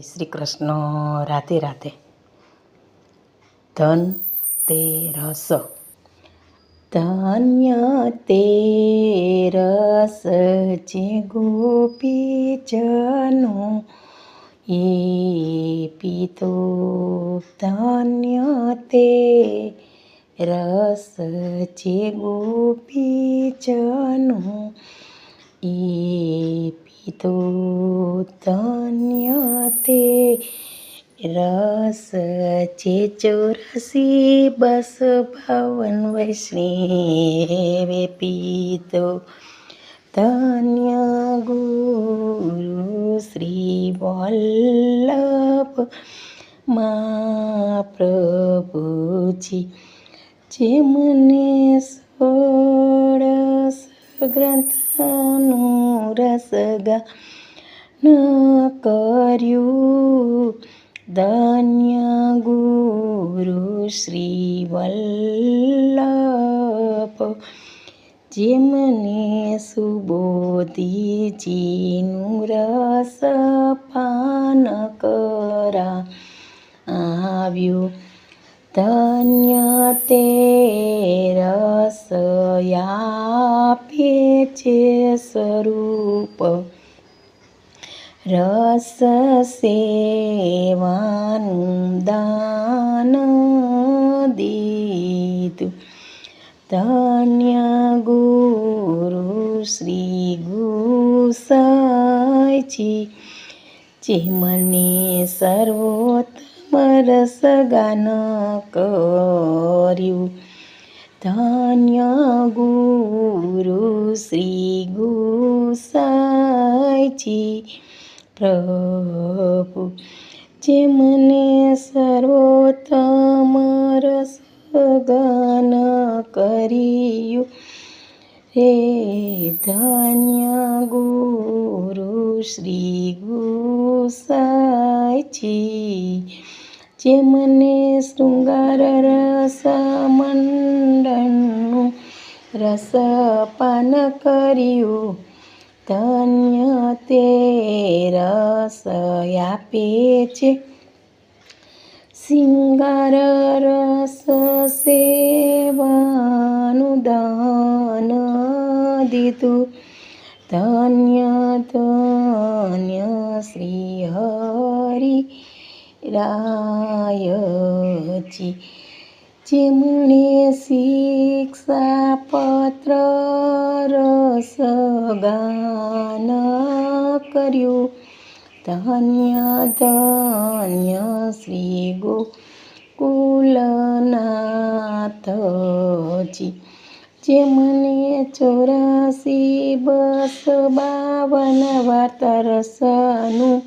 શ્રી કૃષ્ણ. રાતે રાતે ધન તે રસ. ધન્ય તે રસ જે ગોપીજનો એ પીતો. ધન્ય તે રસ જે ગોપીજનો એ પીતો ધન્ય તે રસ જે ચોરાસી બસ ભવન વૈષ્ણવે પીતો. ધન્ય ગુરુ શ્રી વલ્લભ મા પ્રભુજી જે મને સોળસ ગ્રંથનું રસગા ન કર્યું. ધન્ય ગુરુ શ્રી વલ્લભ જેમને સુબોધીજીનું રસ પાન કરા આવ્યું ધન્ય તે રસ આપે છે સ્વરૂપ. રસ સેવાનું દાન દીધું ધન્ય ગુરુ શ્રી ગુસાઈજી જે મને સર્વોત્તમ રસગાન કર્યું. ધન્ય ગુરુ શ્રી ગુસાઈજી પ્રભુ જે મને સર્વોત્તમ રસગાન કર્યું. હે ધન્ય ગુરુ શ્રી ગુસાઈજી જે મને શૃંગાર રસ મંડનનું રસ પાન કર્યું ધન્ય તે રસ આપે છે શિંગાર રસ સેવાનું દાન દીધું ધન્ય ધન્ય શ્રી હરિ રાયજી જેમણે શિક્ષા પત્ર રસગાન કર્યું ધન્ય ધન્ય શ્રી ગોકુલનાથજી જેમને ચોરાસી બસ બાવન વાર્તા રસનું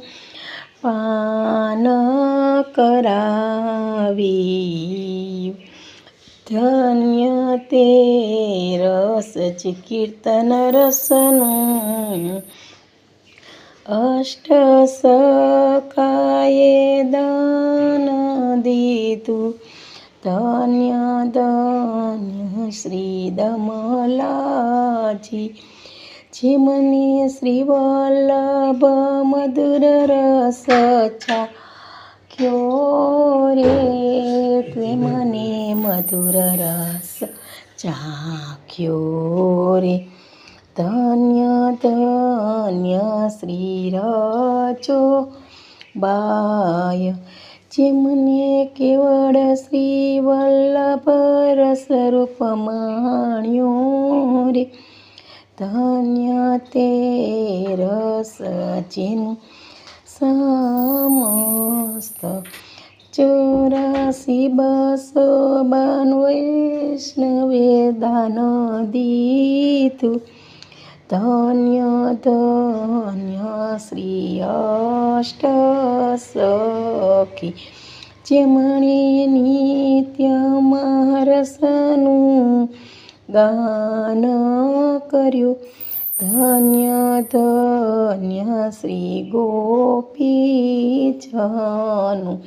પાન કરાવી. ધન્ય તે રસ જ કીર્તન રસનું. અષ્ટ સખાએ દાન દીધું. ધન્ય ધન્ય શ્રી દમલાજી. જે મને શ્રી વલ્લભ મધુર રસ ક્યો રે તે મને મધુર રસ ચાખ્યો રે ધન્ય ધન્ય શ્રી રચો બાય જેમને કેવળ શ્રી વલ્લભ રસ રૂપ માણ્યો રે ધન્ય તે રસ જેનું સમસ્ત ચોરાસી બસો બાન વૈષ્ણવે દાન દીધું. ધન્ય ધન્ય શ્રી અષ્ટ સખી, જેમણે નિત્ય મારસનું ગાન કર્યું. ધન્ય ધન્ય શ્રી ગોપીજનું.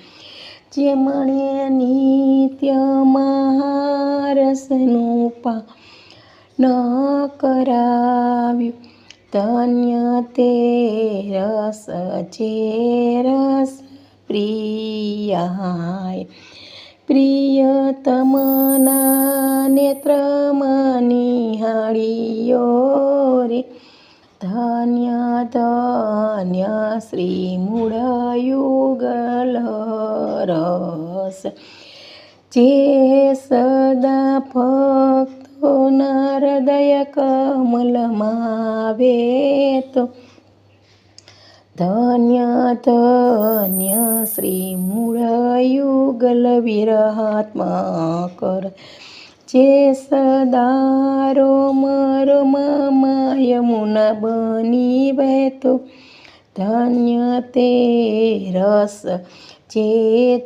જે મણે નિત્ય મહારસનું પા ન કરાવ્યું. ધન્ય તે રસ, જે રસ પ્રિયાય. પ્રિયતમના નેત્રમાં નિહાળીયો રે ધન્ય ધન્ય શ્રી મૂળયુગલ રસ જે સદા ભક્તોના હૃદય કમલમાં તો ધન્ય ધન્ય શ્રી મૂળયુગલ વિરહાત્મકર જે સદા રોમ રોમ યમુના બની વહેતો ધન્ય તે રસ જે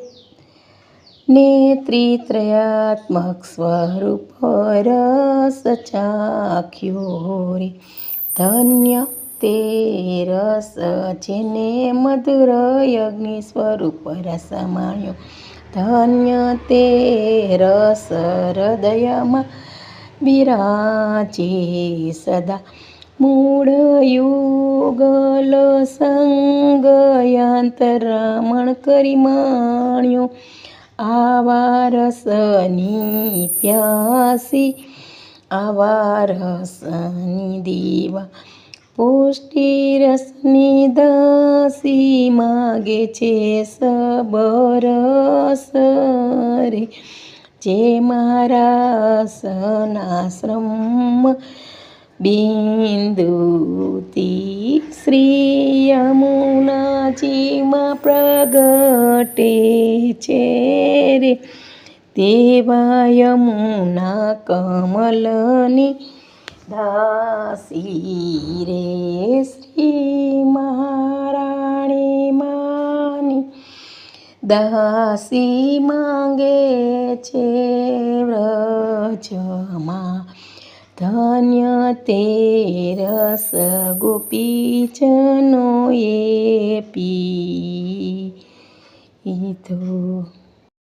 નેત્રિત્રયાત્મક સ્વરૂપ રસ ચાખ્યો રે ધન્ય તે રસ જેને મધુર યજ્ઞ સ્વરૂપ રસ ધન્ય તે રસ હૃદયમાં બિરાજે સદા. મૂળ યુગલ રમણ કરી માણ્યો. આવા રસની પ્યાસી, આવા રસની દીવા. પુષ્ટિ દસી માગે છે સબરસ રે જે મારા સનાશ્રમ બિંદુતી શ્રી યમુનાજીમાં પ્રગટે છે રે. તેવા યમુના કમલની દાસી રે શ્રી મહારાણી માની. દાસી માંગે છે વ્રજમાં ધન્ય તે રસ ગોપીજનો એ પી. તો